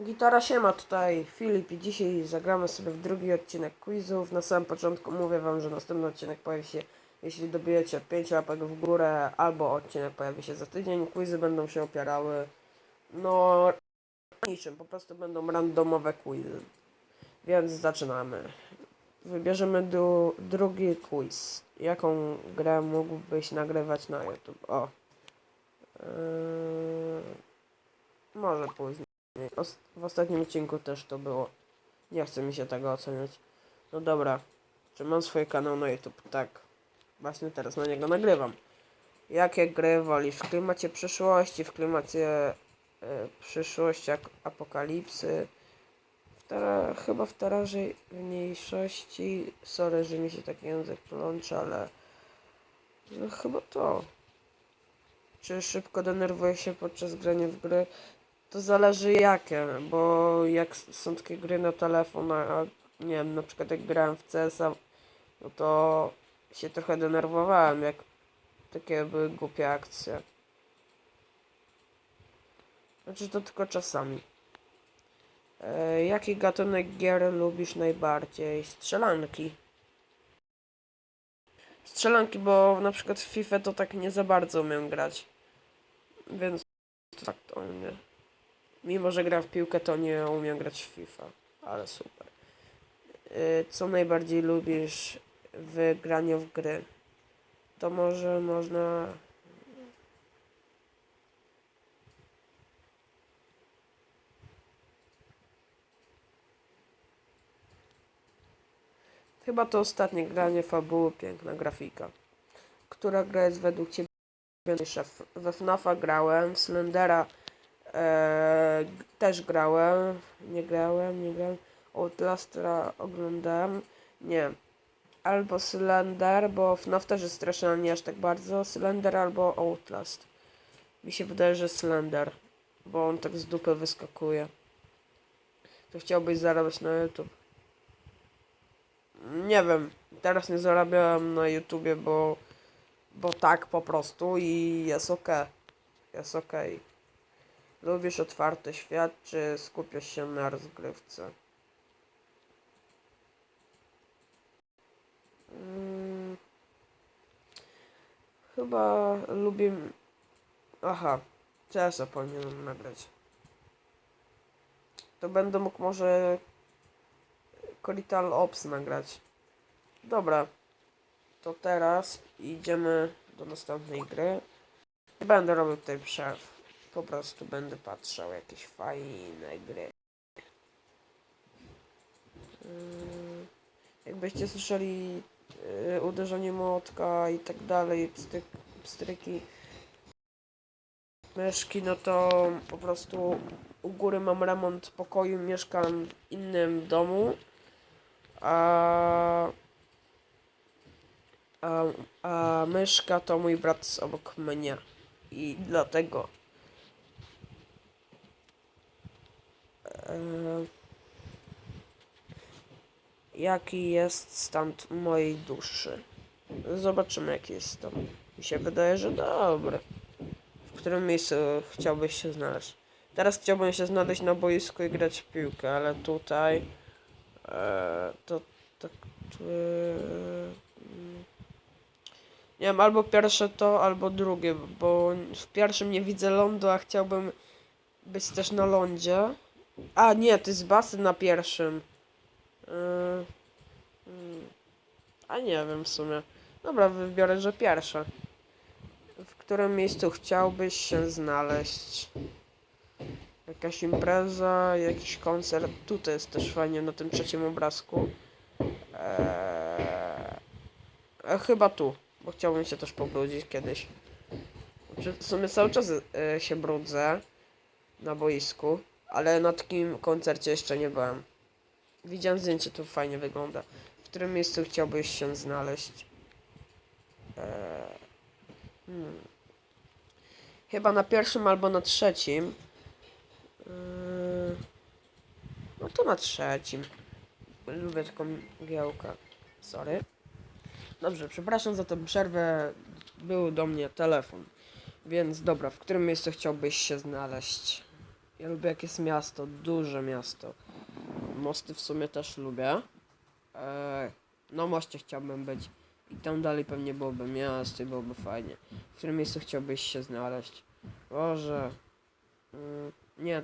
Gitara siema, tutaj Filip i dzisiaj zagramy sobie w drugi odcinek quizów. Na samym początku mówię wam, że następny odcinek pojawi się, jeśli dobijecie 5 łapek w górę, albo odcinek pojawi się za tydzień. Quizy będą się opierały, no, niczym, po prostu będą randomowe quizy. Więc zaczynamy. Wybierzemy du- drugi quiz. Jaką grę mógłbyś nagrywać na YouTube? O. Yy, może później. W ostatnim odcinku też to było. Nie chce mi się tego oceniać. No dobra. Czy mam swój kanał na YouTube? Tak. Właśnie teraz na niego nagrywam. Jakie gry wolisz? W klimacie przyszłości, w klimacie y, przyszłości, ak- apokalipsy. W tera- chyba w teraźniejszości. Sorry, że mi się taki język plącze, ale no, chyba to. Czy szybko denerwuję się podczas grania w gry? To zależy jakie, bo jak są takie gry na telefon, a nie wiem, na przykład jak grałem w CS-a, no to się trochę denerwowałem, jak takie były głupie akcje. Znaczy to tylko czasami. E, jaki gatunek gier lubisz najbardziej? Strzelanki. Strzelanki, bo na przykład w FIFA to tak nie za bardzo umiem grać. Więc tak to mnie. Mimo, że gram w piłkę, to nie umiem grać w FIFA, ale super. Y, Co najbardziej lubisz w graniu w gry? To może można. Chyba to ostatnie granie fabuły, piękna grafika. Która gra jest według Ciebie? W- We FNAFa grałem, Slendera G- też grałem, nie grałem, nie grałem. Outlastera oglądałem, nie. Albo Slender, bo FNAF też jest straszny, ale nie aż tak bardzo. Slender albo Outlast. Mi się wydaje, że Slender, bo on tak z dupy wyskakuje. To chciałbyś zarabiać na YouTube? Nie wiem, teraz nie zarabiałem na YouTubie, bo, bo tak po prostu i jest ok. Jest okej. Lubisz otwarty świat, czy skupiasz się na rozgrywce? Mm, chyba lubię... Aha, CS-a powinienem nagrać. To będę mógł może Corital Ops nagrać. Dobra, to teraz idziemy do następnej gry. Nie będę robił tutaj przerw. Po prostu będę patrzał jakieś fajne gry. Yy, Jakbyście słyszeli yy, uderzenie młotka i tak dalej, pstryk, pstryki myszki, no to po prostu u góry mam remont pokoju, mieszkam w innym domu, a, a, a myszka to mój brat obok mnie i dlatego jaki jest stan mojej duszy. Zobaczymy, jaki jest stan. Mi się wydaje, że dobry. W którym miejscu chciałbyś się znaleźć? Teraz chciałbym się znaleźć na boisku i grać w piłkę, ale tutaj eee, to tak. Mm, nie wiem, albo pierwsze to, albo drugie, bo w pierwszym nie widzę lądu, a chciałbym być też na lądzie. A nie, to jest basen na pierwszym. Yy, mm. a nie wiem w sumie. Dobra, wybiorę, że pierwsze. W którym miejscu chciałbyś się znaleźć? Jakaś impreza, jakiś koncert. Tutaj jest też fajnie na tym trzecim obrazku. Eee, chyba tu, bo chciałbym się też pobrudzić kiedyś. Znaczy, W sumie cały czas e, się brudzę na boisku, ale na takim koncercie jeszcze nie byłem. Widziałem zdjęcie, to fajnie wygląda. W którym miejscu chciałbyś się znaleźć? Eee, hmm. Chyba na pierwszym albo na trzecim. Eee, no to na trzecim. Lubię taką mgiełkę. Sorry. Dobrze, przepraszam za tę przerwę. Był do mnie telefon. Więc dobra, w którym miejscu chciałbyś się znaleźć? Ja lubię jak jest miasto, duże miasto. Mosty w sumie też lubię. Eee, na moście chciałbym być. I tam dalej pewnie byłoby miasto i byłoby fajnie. W którym miejscu chciałbyś się znaleźć? Boże. Mm, nie.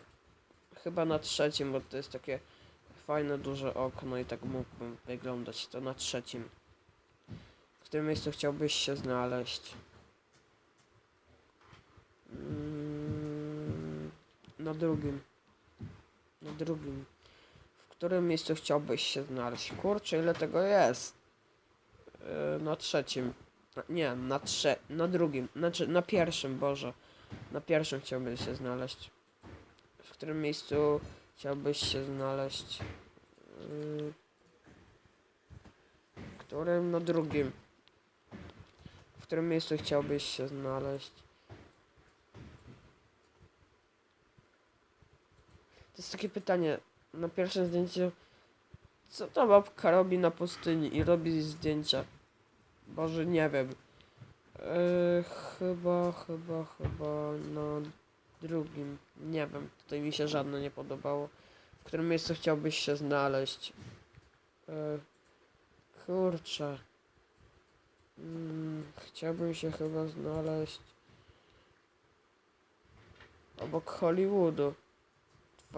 Chyba na trzecim, bo to jest takie fajne, duże okno i tak mógłbym wyglądać. To na trzecim. W którym miejscu chciałbyś się znaleźć? Mm, Na drugim. Na drugim. W którym miejscu chciałbyś się znaleźć? Kurczę, ile tego jest? Yy, na trzecim. Nie, na trze... na drugim. Znaczy, na pierwszym, Boże. Na pierwszym chciałbyś się znaleźć. W którym miejscu chciałbyś się znaleźć? Yy, W którym? Na drugim. W którym miejscu chciałbyś się znaleźć? To jest takie pytanie. Na pierwszym zdjęciu. Co ta babka robi na pustyni i robi zdjęcia? Boże, nie wiem. Yy, chyba, chyba, chyba na drugim. Nie wiem. Tutaj mi się żadne nie podobało. W którym miejscu chciałbyś się znaleźć? Yy, kurczę. Mm, chciałbym się chyba znaleźć obok Hollywoodu.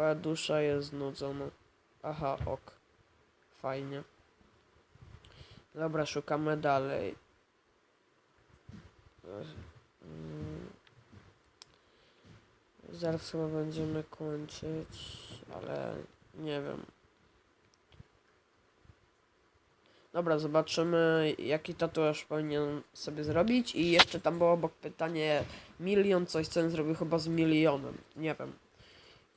Twoja dusza jest znudzona. Aha, ok. Fajnie. Dobra, szukamy dalej. Mm. Zaraz chyba będziemy kończyć, ale nie wiem. Dobra, zobaczymy jaki tatuaż powinien sobie zrobić i jeszcze tam było obok pytanie milion, coś co on zrobił chyba z milionem. Nie wiem.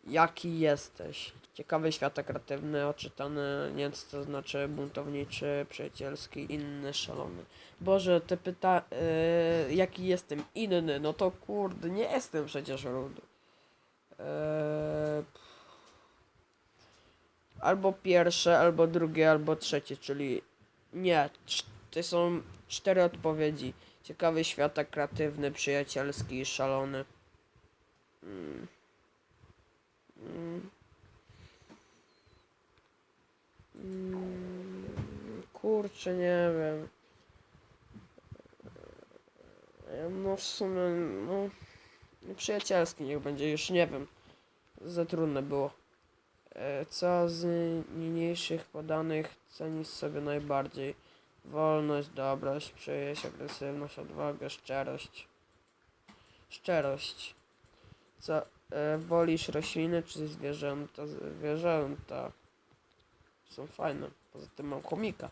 Jaki jesteś? Ciekawy, świata kreatywny, oczytany, nic to znaczy buntowniczy, przyjacielski, inny, szalony. Boże, te pyta... Yy, jaki jestem? Inny, no to kurde, nie jestem przecież rudy. Yy, albo pierwsze, albo drugie, albo trzecie, czyli nie, to są cztery odpowiedzi. Ciekawy, świata kreatywny, przyjacielski i szalony. Mm. Kurczę, nie wiem. No w sumie, no... Przyjacielski niech będzie, już nie wiem. Za trudne było. E, Co z niniejszych podanych cenisz sobie najbardziej? Wolność, dobrość, przyjaźń, agresywność, odwagę, szczerość. Szczerość. Co, wolisz rośliny czy zwierzęta? Zwierzęta są fajne. Poza tym mam chomika.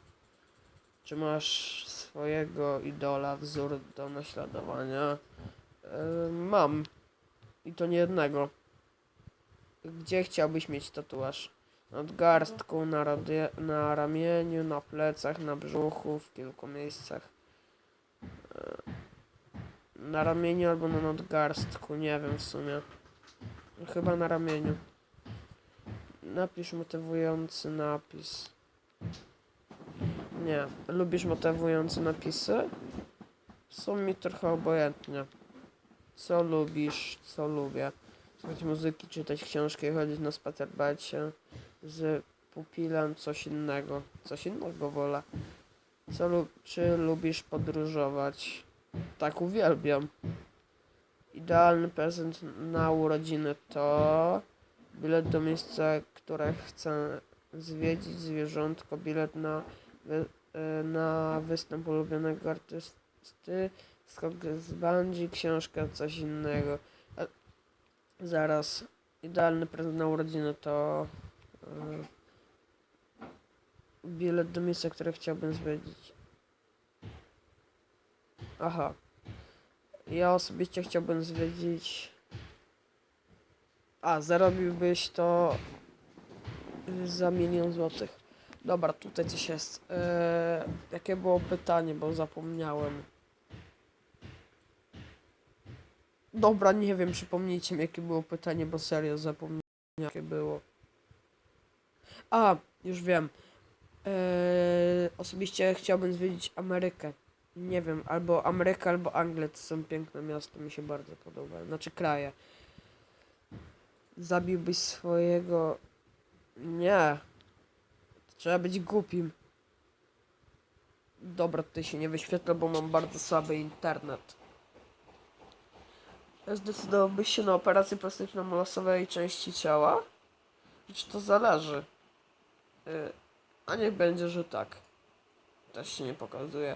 Czy masz swojego idola, wzór do naśladowania? E, mam. I to nie jednego. Gdzie chciałbyś mieć tatuaż? Nad garstką, na, na ramieniu, na plecach, na brzuchu, w kilku miejscach. E, Na ramieniu albo na nadgarstku, nie wiem w sumie. Chyba na ramieniu. Napisz motywujący napis. Nie. Lubisz motywujące napisy? Są mi trochę obojętnie. Co lubisz, co lubię? Słuchać muzyki, czytać książki, chodzić na spacer, się z pupilem, coś innego. Coś innego wolę. Co lub, czy lubisz podróżować? Tak uwielbiam. Idealny prezent na urodziny to bilet do miejsca, które chcę zwiedzić, zwierzątko, bilet na, wy, e, na występ ulubionego artysty, skok z bungee, książka, coś innego. A, zaraz, idealny prezent na urodziny to e, bilet do miejsca, które chciałbym zwiedzić. Aha. Ja osobiście chciałbym zwiedzić. A, zarobiłbyś to za milion złotych. Dobra, tutaj coś jest. Eee, jakie było pytanie, bo zapomniałem. Dobra, nie wiem, przypomnijcie mi, jakie było pytanie, bo serio zapomniałem, jakie było. A, już wiem. Eee, osobiście chciałbym zwiedzić Amerykę. Nie wiem, albo Ameryka, albo Anglię. To są piękne miasta, mi się bardzo podobają. Znaczy kraje. Zabiłbyś swojego... Nie. Trzeba być głupim. Dobra, tutaj się nie wyświetla, bo mam bardzo słaby internet. Zdecydowałbyś się na operację plastyczną losowej części ciała? Czy to zależy? Y, a niech będzie, że tak. Też się nie pokazuje.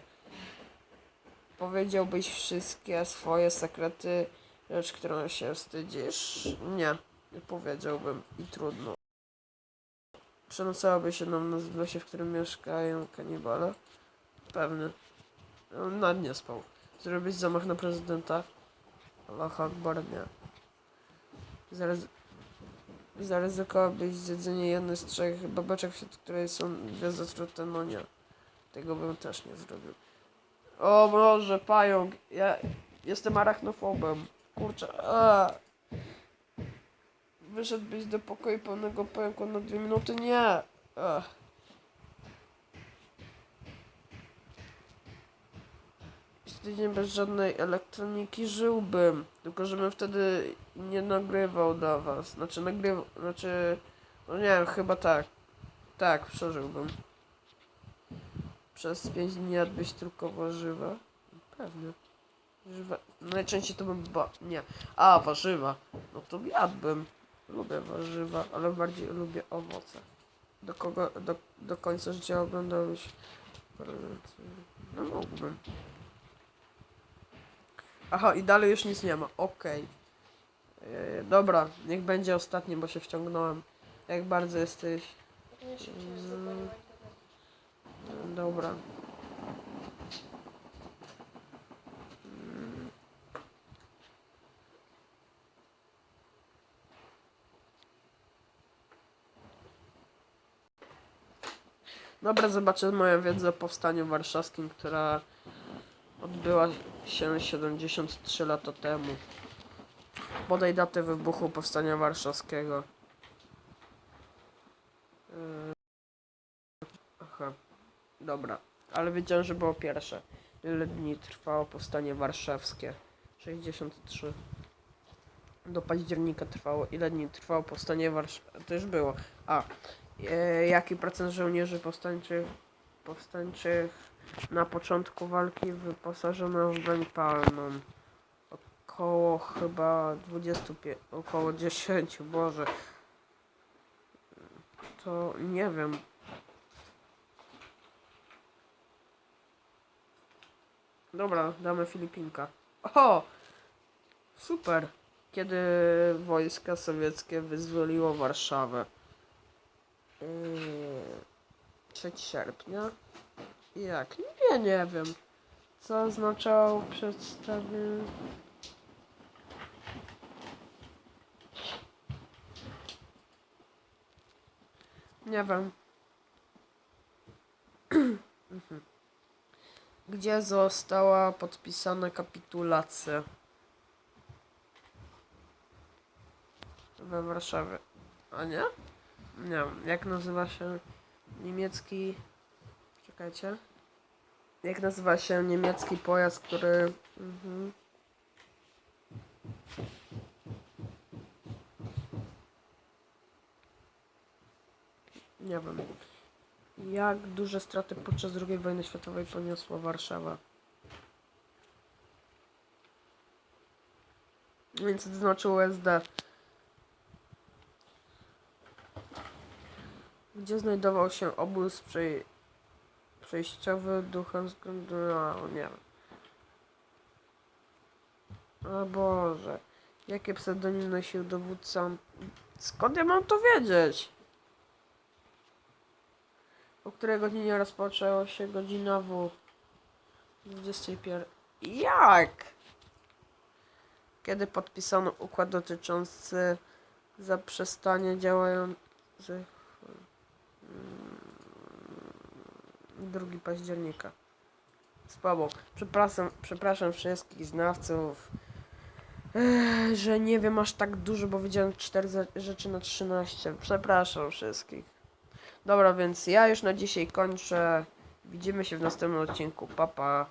Powiedziałbyś wszystkie swoje sekrety, rzecz, którą się wstydzisz? Nie, nie powiedziałbym i trudno. Przenocałabyś się nam na zlosie, w którym mieszkają kanibale? Pewnie. Na dnie spał. Zrobić zamach na prezydenta? Allah Akbar, nie. Zaryzy... Zaryzykowabyś zjedzenie jednej z trzech babeczek, wśród której są dwie zatrute? No nie. Tego bym też nie zrobił. O Boże, pająk. Ja jestem arachnofobem. Kurczę. A. Wyszedłbyś do pokoju pełnego pająku na dwie minuty? Nie. Przez tydzień bez żadnej elektroniki żyłbym. Tylko żebym wtedy nie nagrywał dla was. Znaczy nagrywał. Znaczy. No nie wiem, chyba tak. Tak, przeżyłbym. Przez 5 dni jadłbyś tylko warzywa? Pewnie. Warzywa. Najczęściej to bym ba... Nie. A, warzywa. No to jadłbym. Lubię warzywa, ale bardziej lubię owoce. Do kogo... Do, do końca życia oglądałbyś... No mógłbym. Aha, i dalej już nic nie ma. Okej. Yy, dobra, niech będzie ostatni, bo się wciągnąłem. Jak bardzo jesteś... Nie szybciej Mm. jest dokonywać tego. Dobra. Dobra, zobaczę moją wiedzę o powstaniu warszawskim, która odbyła się 73 lata temu. Podaj datę wybuchu powstania warszawskiego. Yy, Aha. Dobra, ale wiedziałem, że było pierwsze. Ile dni trwało powstanie warszawskie? 63. Do października trwało. Ile dni trwało powstanie warszawskie? To już było. A. E, jaki procent żołnierzy powstańczych, powstańczych na początku walki wyposażono w broń palną? Około chyba 25, około 10, Boże. To nie wiem. Dobra, damy Filipinka. O! Super! Kiedy wojska sowieckie wyzwoliło Warszawę? Yy, 3 sierpnia? Jak? Nie, nie wiem. Co oznaczało przedstawienie... Nie wiem. Mhm. Gdzie została podpisana kapitulacja? We Warszawie. A nie? Nie wiem. Jak nazywa się niemiecki... Czekajcie. Jak nazywa się niemiecki pojazd, który... Mhm. Nie wiem. Jak duże straty podczas II wojny światowej poniosła Warszawa? Więc to znaczy USD. Gdzie znajdował się obóz przej... przejściowy duchem względu na... Nie wiem. O Boże. Jakie pseudonim nosił dowódca? Skąd ja mam to wiedzieć? O której godzinie rozpoczęła się godzina W? 21. Jak? Kiedy podpisano układ dotyczący zaprzestania działających mm, 2 października. Słabo. Przepraszam, przepraszam wszystkich znawców, eh, że nie wiem aż tak dużo, bo widziałem 4 rzeczy na 13. Przepraszam wszystkich. Dobra, więc ja już na dzisiaj kończę. Widzimy się w następnym odcinku. Pa, pa.